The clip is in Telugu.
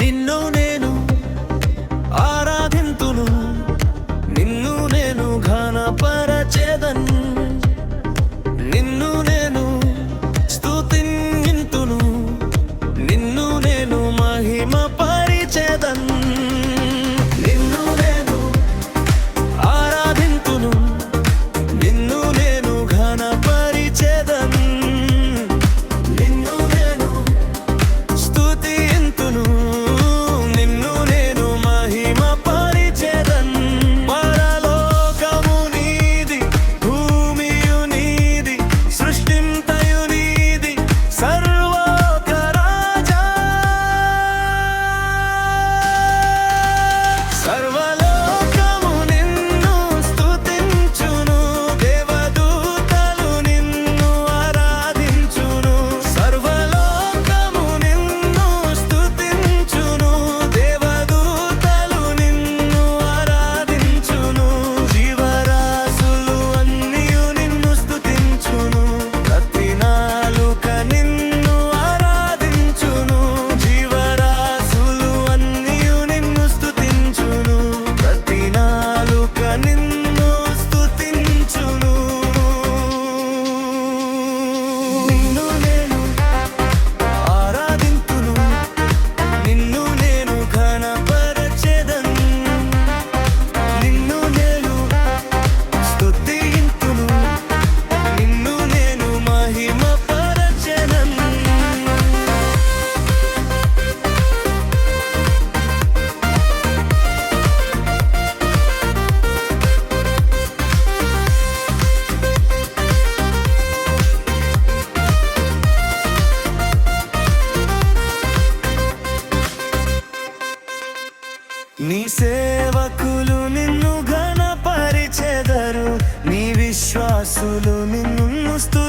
నిన్ను నేను నీ సేవకులు నిన్ను ఘనపరిచెదరు నీ విశ్వాసులు నిన్ను స్తు